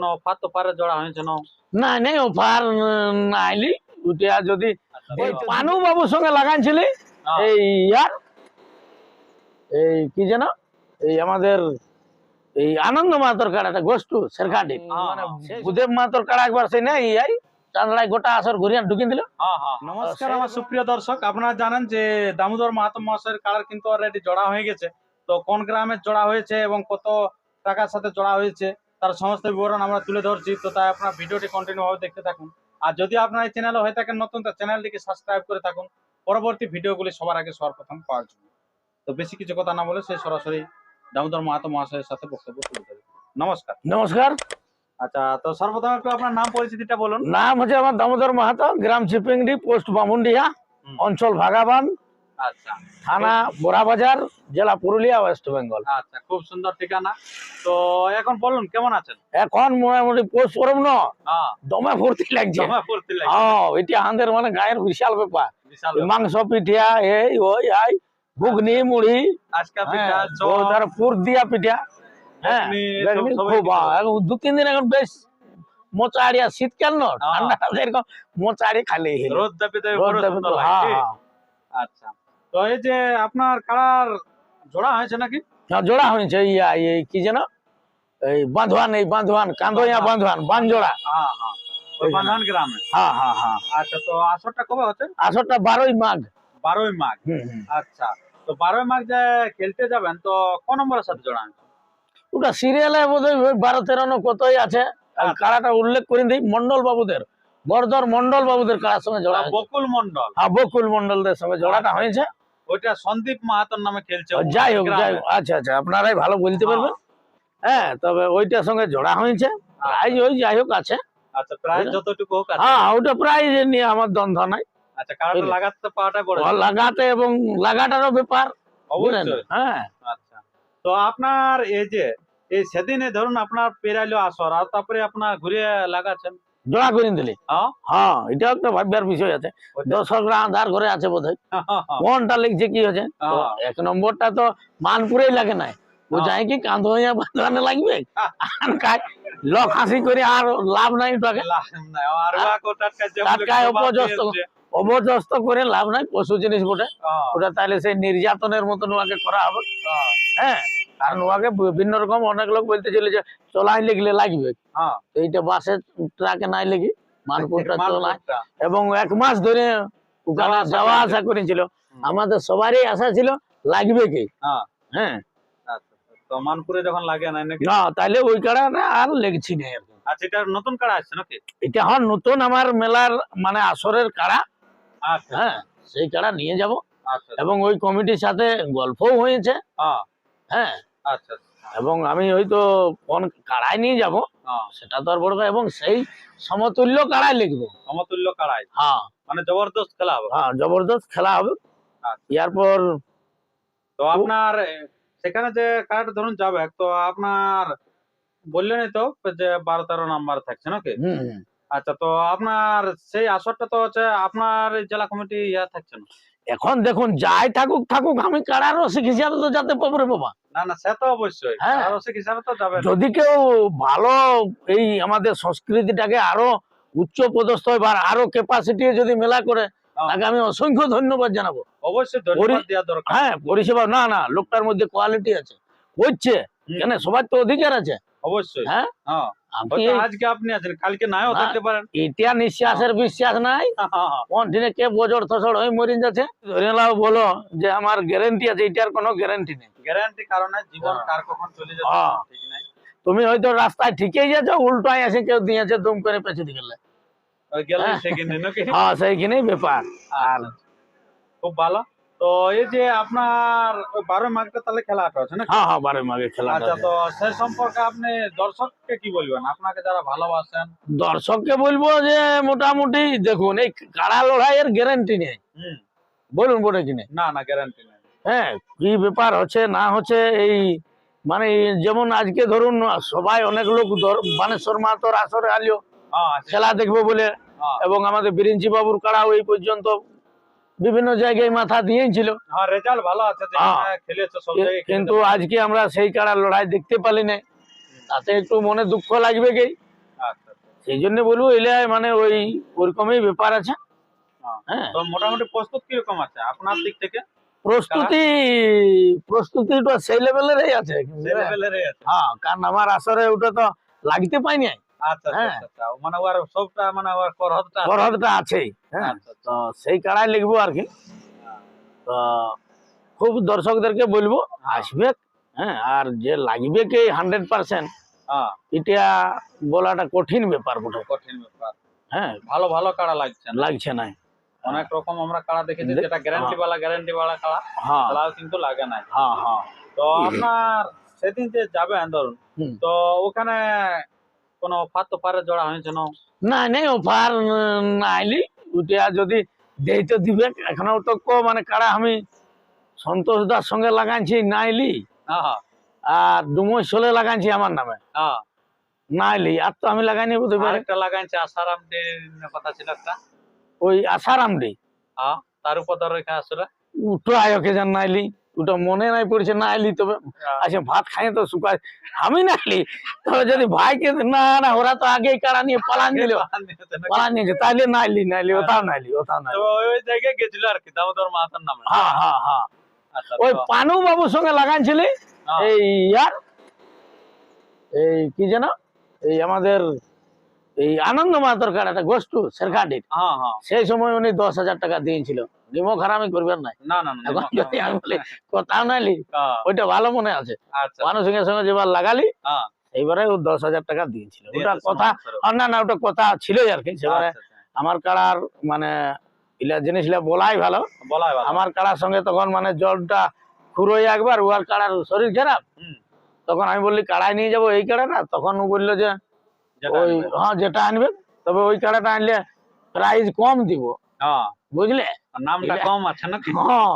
কোনো অফার তো পারে জোড়া হয়েছে না? না নাই অফার নাইলি উঠিয়া যদি আচ্ছা, পানু বাবুর সঙ্গে লাগাইছিলি হ্যাঁ, এই ইয়ার এই কি যেন এই আমাদের এই আনন্দ মাতর কাড়াটা গোষ্ঠু শেরখাটি। হ্যাঁ, মানে হ্যাঁ। ভূদেব মাতর কাড়া একবার সেই নাই ইয়াই চাঁদড়াই গোটা আসর ঘুরিয়ান ঢুকিয়ে দিল। হ্যাঁ, হ্যাঁ। নমস্কার আমার সুপ্রিয় দর্শক আপনারা জানেন যে দামোদর মাহাতো মহাশয়ের কালার কিন্তু অলরেডি জোড়া হয়ে গেছে। তো কোন গ্রামে জোড়া হয়েছে এবং কত টাকার সাথে জোড়া হয়েছে? তার সমস্ত বিবরণ আমরা তুলে ধরছি। তো তাই আপনার ভিডিওটি কন্টিনিউ ভাবে দেখতে থাকুন। আর যদি আপনার এই চ্যানেলে হয়ে থাকেন নতুন তো চ্যানেলটিকে সাবস্ক্রাইব করে থাকুন। পরবর্তী ভিডিওগুলি সবার আগে সর্বপ্রথম পাওয়ার জন্য। তো বেশি কিছু কথা না বলে সে সরাসরি দামোদর মাহাতো মহাশয়ের সাথে বক্তব্য তুলে ধরি। নমস্কার। নমস্কার। আচ্ছা তো সর্বপ্রথম একটু আপনার নাম পরিচিতিটা বলুন। নাম হচ্ছে আমার দামোদর মাহাতো গ্রাম চিপিংডি পোস্ট বামুন্ডিয়া অঞ্চল ভাগাবান। থানা বোরাবাজার জেলা পুরুলিয়া ওয়েস্ট বেঙ্গল। আচ্ছা খুব সুন্দর ঠিকানা। তো এখন বলুন কেমন আছেন? এখন মোটামুটি ন? হ্যাঁ। দমে ফুর্তি লাগছে। হ্যাঁ এটা আমাদের মানে গায়ের বিশাল ব্যাপার। মাংস পিঠিয়া এই ওই আই ঘুগনি মুড়ি আজকা পিঠা হ্যাঁ, পুর দিয়া পিঠা। হ্যাঁ দু তিন দিন এখন বেশ মোচাড়িয়া শীতকাল ন? হ্যাঁ। ঠান্ডা মোচাড়ি খালি। রোদ দাপি দাপি। আচ্ছা। তো এই যে আপনার কালার জোড়া হয়েছে নাকি? হ্যাঁ, জোড়া হয়েছে ইয়া এই কি যেন? এই বাঁধওয়ান এই বাঁধওয়ান কান্দইয়া বাঁধওয়ান। বানজোড়া হ্যাঁ হ্যাঁ। ওই। গ্রামে। হ্যাঁ হ্যাঁ হ্যাঁ। আচ্ছা তো আসরটা কবে হচ্ছে? আসরটা বারোই মাঘ। বারোই মাঘ। আচ্ছা তো বারোই মাঘ যে খেলতে যাবেন তো কোন নম্বরের সাথে জোড়া হয়েছে? ওটা সিরিয়ালে বোধহয় ওই বারো তেরো কতই আছে। আচ্ছা। উল্লেখ করে দিই মন্ডল বাবুদের। বরদর মন্ডল বাবুদের কাড়ার সঙ্গে জোড়া বকুল মন্ডল হ্যাঁ বকুল মন্ডলদের সঙ্গে জোড়াটা হয়েছে। ওইটা সন্দীপ মাহাতোর নামে খেলছে যাই হোক যাই হোক। আচ্ছা আচ্ছা আপনারাই ভালো বলতে পারবেন। হ্যাঁ তবে ওইটার সঙ্গে জোড়া হয়েছে। প্রাইজ ওই যাই হোক আছে। আচ্ছা প্রায় যতটুকু হোক হ্যাঁ ওটা প্রাইজ নিয়ে আমার দ্বন্দ্ব নাই। আচ্ছা লাগাতে বড় লাগাতে এবং লাগাটারও ব্যাপার। অবশ্যই। হ্যাঁ। আচ্ছা তো আপনার এই যে এই সেদিনে ধরুন আপনার পেরাইলো আসর আর তারপরে আপনার ঘুরে লাগাচ্ছেন। জোড়া করে দিলি। হ্যাঁ? হ্যাঁ এটা একটা ভাববার বিষয় আছে। দর্শকরা আধার ঘরে আছে বোধহয়। কোনটা লিখছে কি হচ্ছে হ্যাঁ। এক নম্বরটা তো মানপুরেই লাগে নাই। ও হ্যাঁ। যাই কি কাঁদ হইয়া বাঁধানে লাগবে? আর কাজ লোক হাসি করে আর লাভ নাই ওটাকে টাটকায়। দিয়েছে। অবজস্ত করে লাভ নাই পশু জিনিস বটে। হ্যাঁ, ওটা তাহলে সেই নির্যাতনের মতন ওয়াকে করা হবে। হ্যাঁ, হ্যাঁ। কারণ বিভিন্ন রকম অনেক লোক বলতে যে চলাই লাগবে। হ্যাঁ। এইটা বাসে ট্রাকে নাই লেগে চলাই। এবং এক মাস ধরে ওখানে যাওয়া আসা করেছিল। আমাদের সবারই আশা ছিল লাগবে কি? হ্যাঁ। হ্যাঁ। আচ্ছা, তো মানপুরে যখন লাগে নাই না তাহলে ওই কাড়াটা আর লেগছি না আচ্ছা এটা নতুন কাড়া নাকি? এটা হন নতুন আমার মেলার মানে আসরের কাড়া। আচ্ছা হ্যাঁ সেই কাড়া নিয়ে যাব। আচ্ছা। এবং ওই কমিটির সাথে গল্পও হয়েছে। হ্যাঁ। হ্যাঁ। আচ্ছা এবং আমি হয়তো কোন কাড়াই নিয়ে যাব হ্যাঁ। সেটা তো আর বড় এবং সেই সমতুল্য কাড়াই লিখব। সমতুল্য কাড়াই? হ্যাঁ। মানে জবরদস্ত খেলা হবে? হ্যাঁ জবরদস্ত খেলা হবে। আচ্ছা। তো আপনার সেখানে যে কার্ড ধরুন যাবে তো আপনার বললেনই তো যে বারো তেরো নাম্বার থাকছে নাকি। আচ্ছা তো আপনার সেই আসরটা তো হচ্ছে আপনার জেলা কমিটি ইয়া থাকছে না? এখন দেখুন যাই থাকুক থাকুক আমি কাড়ার রসিক হিসাবে তো যাতে পাবো রে বাবা। না না সে তো অবশ্যই। হ্যাঁ। রসিক হিসাবে তো যাবে যদি কেউ ভালো এই আমাদের সংস্কৃতিটাকে আরও উচ্চ পদস্থ বা আরও ক্যাপাসিটি যদি মেলা করে হ্যাঁ। তাকে আমি অসংখ্য ধন্যবাদ জানাব। অবশ্যই ধন্যবাদ দেওয়া দরকার। হ্যাঁ পরিষেবা না না লোকটার মধ্যে কোয়ালিটি আছে। করছে। হুম। কেন? সবার তো অধিকার আছে। অবশ্যই। হ্যাঁ? হ্যাঁ। আজকে আপনি আছেন কালকে নাও না। থাকতে পারেন। এটা নিঃশ্বাসের বিশ্বাস নাই। কোন দিনে কে বজর থসড় হয়ে মরিন যাচ্ছে? ধরে নাও বলো যে আমার গ্যারেন্টি আছে এটার কোনো গ্যারেন্টি নেই। গ্যারান্টি কারণে জীবন হ্যাঁ। কার কখন চলে যাবে হ্যাঁ। ঠিক নাই। তুমি হয়তো রাস্তায় ঠিকই যাচ্ছ উল্টায় এসে কেউ দিয়েছে দুম করে পেছে দিয়ে গেলে। গেলে হ্যাঁ। সেখানে নাকি? হ্যাঁ সেইখানেই ব্যাপার। আর আচ্ছা, খুব ভালো। তো এই যে আপনার বারো মাঘটা তাহলে খেলাটা আছে না হ্যাঁ হ্যাঁ বারে খেলা আচ্ছা তো সে সম্পর্কে আপনি দর্শককে কি বলবেন? আপনাকে যারা ভালোবাসেন। দর্শককে বলব যে মোটামুটি দেখুন এই কাড়া লড়াইয়ের গ্যারেন্টি নেই? বলুন বলে কিনে। না না গ্যারান্টি নেই। হ্যাঁ কি ব্যাপার হচ্ছে না হচ্ছে এই মানে যেমন আজকে ধরুন সবাই অনেক লোক ধর- বানেশ্বর মাতর আসরে আলিও হ্যাঁ। খেলা দেখব বলে হ্যাঁ। এবং আমাদের বিরিঞ্চি বাবুর কাড়াও এই পর্যন্ত বিভিন্ন জায়গায় মাথা দিয়েছিল হ্যাঁ সব জায়গায় কিন্তু আজকে আমরা সেই কাড়ার লড়াই দেখতে পারি না তাতে একটু মনে দুঃখ লাগবে কি? সেই জন্য বলব এলে মানে ওই ওরকমই ব্যাপার আছে। হ্যাঁ। তো মোটামুটি প্রস্তুত কীরকম আছে? আপনার দিক থেকে? প্রস্তুতি প্রস্তুতিটা সেই লেভেলেরই আছে। সেই লেভেলেরই আছে। হ্যাঁ কারণ আমার আসরে ওটা তো লাগতে পাইনি আচ্ছা আচ্ছা, হ্যাঁ। আচ্ছা মানে মানে আছে। আছেই হ্যাঁ। তো সেই কাড়াই লিখব আর কি। তো খুব দর্শকদেরকে বলব আসবে হ্যাঁ আর যে লাগবে কি হান্ড্রেড পার্সেন্ট হ্যাঁ। এটা বলাটা কঠিন ব্যাপার বটে। কঠিন ব্যাপার। হ্যাঁ। ভালো ভালো কাড়া লাগছে লাগছে না। অনেক রকম আমরা কাড়া দেখেছি যেটা গ্যারান্টি বালা গ্যারান্টি বালা কাড়া। হ্যাঁ। কিন্তু লাগে নাই। হ্যাঁ হ্যাঁ। তো আপনার সেদিন যে যাবেন ধরুন তো ওখানে কোনো অফার তোফারে জোড়া হয়েছে না না নেই অফার আইলি ওটা যদি দেই তো দিবে এখনও তো কো মানে কাড়া আমি সন্তোষ দার সঙ্গে লাগাইছি না আইলি হ্যাঁ আর ডুমোর সোলে লাগাইছি আমার নামে। না আইলি আর তো আমি লাগাইনি বুঝতে পারি আরেকটা লাগাইছে আসারাম ডে কথা ছিল একটা? ওই আসারাম ডে তার উপর ধর রেখা আসলে। উঠো আয়োকে জান না আইলি ওটা মনে নাই পড়ছে না আইলি তবে আচ্ছা ভাত খাই তো শুকায় আমি না আইলি তবে যদি ভাইকে না না ওরা তো আগেই কাড়া নিয়ে পালান দিল। পালান নিয়েছে তাইলে না আইলি না আইলি ওটাও না আইলি ওটাও না ওই জায়গায় গেছিল আর কি দামোদর মাহাতার নামে। হ্যাঁ হ্যাঁ হ্যাঁ। আচ্ছা ওই পানু বাবুর সঙ্গে লাগাইছিলি হ্যাঁ। এই ইয়ার এই কি যেন? এই আমাদের এই আনন্দ মাহাতর কাড়াটা গোষ্ঠু শেরখাটির। হ্যাঁ হ্যাঁ। সেই সময় উনি দশ হাজার টাকা দিয়েছিল। নিমক হারামি করবেন নাই না না না এখন যদি আমি বলি কথা নাইলি হ্যাঁ, ওইটা ভালো মনে আছে। আচ্ছা। মানুষ সঙ্গে সঙ্গে যেবার লাগালি এইবারে ও দশ হাজার টাকা দিয়েছিল। ওটা কথা না না ওটা কথা ছিল আর কি সেবারে আচ্ছা, আচ্ছা। আমার কাড়ার মানে ইলা জিনিসগুলা বলাই ভালো। বলাই ভালো। আমার কাড়ার সঙ্গে তখন মানে জলটা খুঁড়োই একবার ওয়ার কাড়ার শরীর খারাপ। তখন আমি বললি কাড়াই নিয়ে যাব এই কাড়াটা? তখন ও বলল যে ওই হ্যাঁ যেটা আনবে তবে ওই কাড়াটা আনলে প্রাইস কম দিব। হ্যাঁ। বুঝলে? নামটা কম আছে নাকি? হ্যাঁ।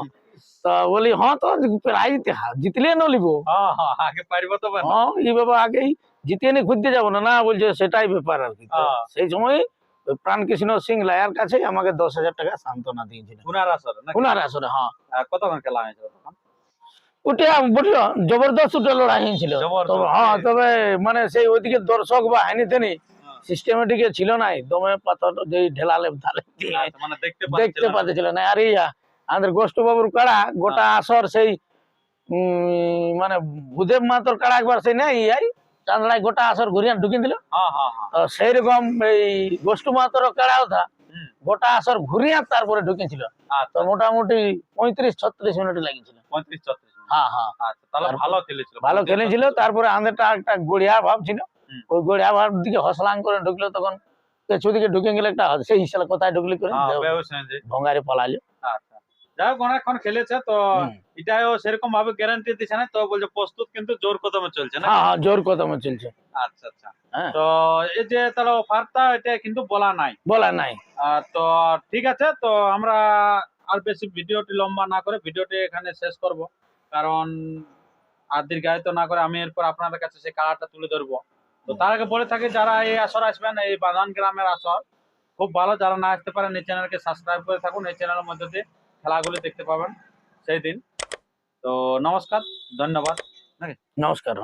তো বলি হ্যাঁ তো প্রাইজ জিতলে ন লিব হ্যাঁ হ্যাঁ আগে পারিব তো হ্যাঁ এই বাবা আগেই জিতে নিয়ে খুঁজতে যাব না না বলছে সেটাই ব্যাপার আর কি। সেই সময় প্রাণকৃষ্ণ সিং লায়ার কাছে আমাকে দশ হাজার টাকা সান্ত্বনা দিয়েছিল। পুনার আসর? ওনার হ্যাঁ। কতক্ষণ খেলা হয়েছে তখন? ওটা বুঝলো? জবরদস্ত ওটা লড়াই হয়েছিল। জবরদস্ত। তবে হ্যাঁ তবে মানে সেই ওইদিকে দর্শক বা হানি তেনি হ্যাঁ। সিস্টেমেটিক ছিল নাই। দমে পাথর যে ঢেলালে আচ্ছা, মানে দেখতে পাচ্ছিল না। আর ইয়া আমাদের গোষ্ঠ বাবুর কাড়া গোটা আসর সেই মানে ভূদেব মাতর কাড়া একবার সেই নাই ইয়াই গোটা আসর ঘুরিয়া ঢুকিয়ে দিল। হ্যাঁ হ্যাঁ হ্যাঁ। তো সেই রকম এই গোষ্ঠ মাতর কাড়া গোটা আসর ঘুরিয়া তারপরে ঢুকেছিল। তো আচ্ছা মোটামুটি পঁয়ত্রিশ ছত্রিশ মিনিট লাগিয়েছিল। পঁয়ত্রিশ ছত্রিশ। হ্যাঁ হ্যাঁ। আচ্ছা তাহলে ভালো খেলেছিল ভালো খেলেছিল। তারপরে আমাদেরটা একটা গড়িয়া ভাব ছিল। ওই গড়িয়া ভাব দিকে হসলাং করে ঢুকলো তখন পেছু দিকে ঢুকে গেলে একটা সেই হিসাবে কোথায় ঢুকলি করে? হ্যাঁ। ভঙ্গারে পালালো আচ্ছা। যাই হোক অনেকক্ষণ খেলেছে তো এটাও সেরকম ভাবে গ্যারান্টি দিচ্ছে না তো বলছে প্রস্তুত কিন্তু জোর কদমে চলছে না হ্যাঁ জোর কদমে চলছে। আচ্ছা আচ্ছা। তো এই যে তাহলে অফারটা এটা কিন্তু বলা নাই। বলা নাই। তো ঠিক আছে তো আমরা আর বেশি ভিডিওটি লম্বা না করে ভিডিওটি এখানে শেষ করব। কারণ আর দীর্ঘায়িত না করে আমি এরপর আপনাদের কাছে সেই কালারটা তুলে ধরবো। তো তার আগে বলে থাকি, যারা এই আসর আসবেন, এই বাদান গ্রামের আসর, খুব ভালো। যারা না আসতে পারেন, এই চ্যানেলকে সাবস্ক্রাইব করে থাকুন, এই চ্যানেলের মধ্যে দিয়ে খেলাগুলি দেখতে পাবেন সেই দিন। তো নমস্কার, ধন্যবাদ। নাকি? নমস্কার